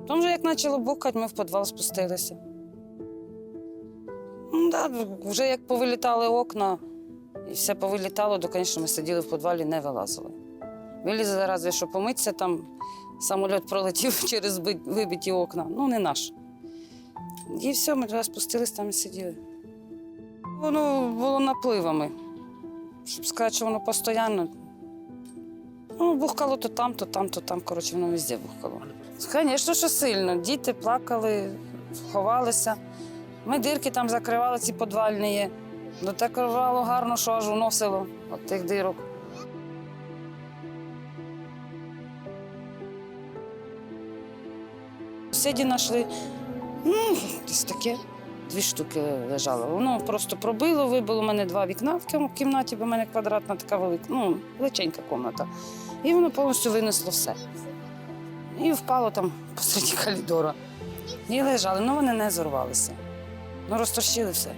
Потім, вже як почало бухати, ми в підвал спустилися. Ну, да, вже як повилітали окна і все повилітало, то, звісно, ми сиділи в підвалі, не вилазили. Вилізли разве що помитися, там самоліт пролетів через вибиті окна. Ну, не наш. І все, ми туди спустились, там і сиділи. Воно було напливами. Щоб сказати, що воно постійно. Ну, бухкало то там, то там, то там. Коротше, воно везде бухкало. Звісно, що сильно. Діти плакали, ховалися. Ми дирки там закривали, ці подвальні є. Ну так рвало гарно, що аж уносило від тих дирок. Сусіді знайшли, ну, десь таке, дві штуки лежало. Воно просто пробило, вибило у мене два вікна в кімнаті, бо в мене квадратна така велика, ну, величенька кімната. І воно повністю винесло все. І впало там посеред коридору. І лежали, ну вони не зорвалися. Ну, розтрощили все.